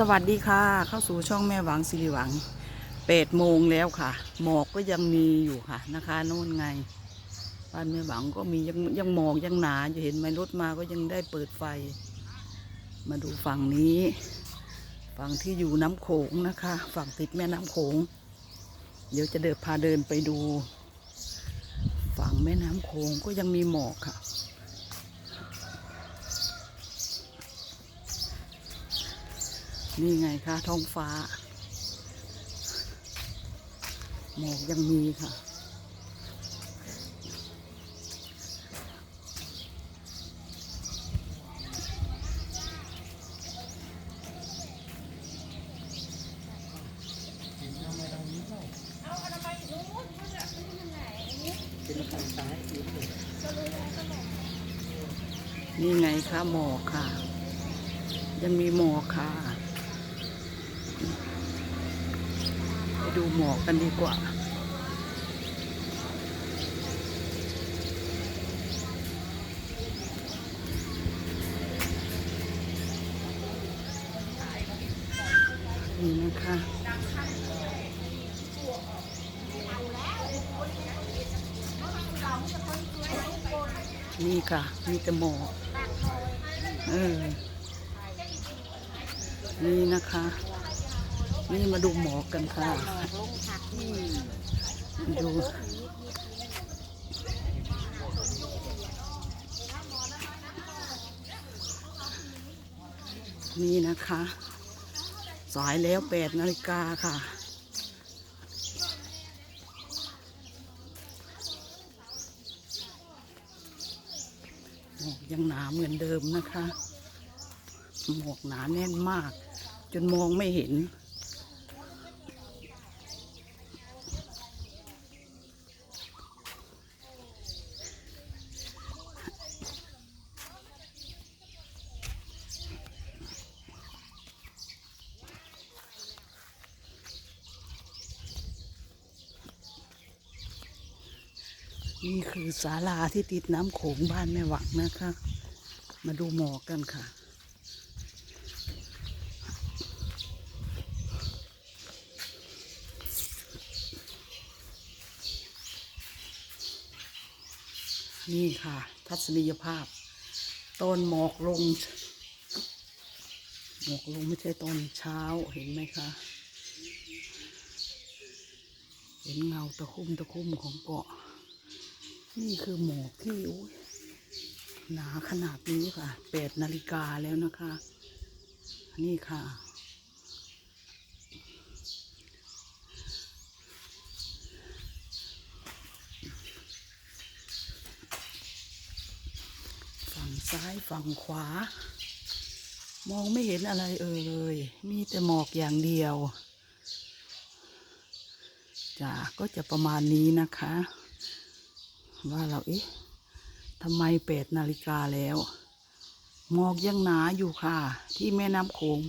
สวัสดีค่ะ เข้าสู่ช่องแม่หวังสิริหวังแปดโมงแล้วค่ะ หมอกก็ยังมีอยู่ค่ะนะคะโน่นไงบ้านแม่หวังก็มียังยังหมอกยังหนาอยู่เห็นไหมรถมาก็ยังได้เปิดไฟ มาดูฝั่งนี้ ฝั่งที่อยู่น้ำโขงนะคะ ฝั่งติดแม่น้ำโขง เดี๋ยวจะเดินพาเดินไปดู ฝั่งแม่น้ำโขงก็ยังมีหมอกค่ะ นี่ไงคะท้องฟ้า หมอกยังมีค่ะ นี่ไงคะหมอกค่ะ ยังมีหมอกค่ะ ไป ดูหมอกกันดีกว่า นี่นะคะนี่ค่ะ มีแต่หมอกเออนี่นะคะ นี่มาดูหมอกกันค่ะดูนี่นะคะ สายแล้วแปดนาฬิกาค่ะ หมอกยังหนาเหมือนเดิมนะคะ หมอกหนาแน่นมาก จนมองไม่เห็น นี่คือศาลาที่ติดน้ำโขงบ้านแม่หวังนะคะ มาดูหมอกกันค่ะ นี่ค่ะ ทัศนียภาพต้นหมอกลง หมอกลงไม่ใช่ตอนเช้าเห็นไหมคะเห็นเงาตะคุ่มตะคุ่มของเกาะ นี่คือหมอกที่หนาขนาดนี้ค่ะแปดนาฬิกาแล้วนะคะ นี่ค่ะ ฝั่งซ้ายฝั่งขวา มองไม่เห็นอะไรเอ่ยเลยมีแต่หมอกอย่างเดียวจ้าก็จะประมาณนี้นะคะ ว่าเราเอ๊ะทำไมแปดนาฬิกาแล้ว หมอกยังหนาอยู่ค่ะ ที่แม่น้ำโขง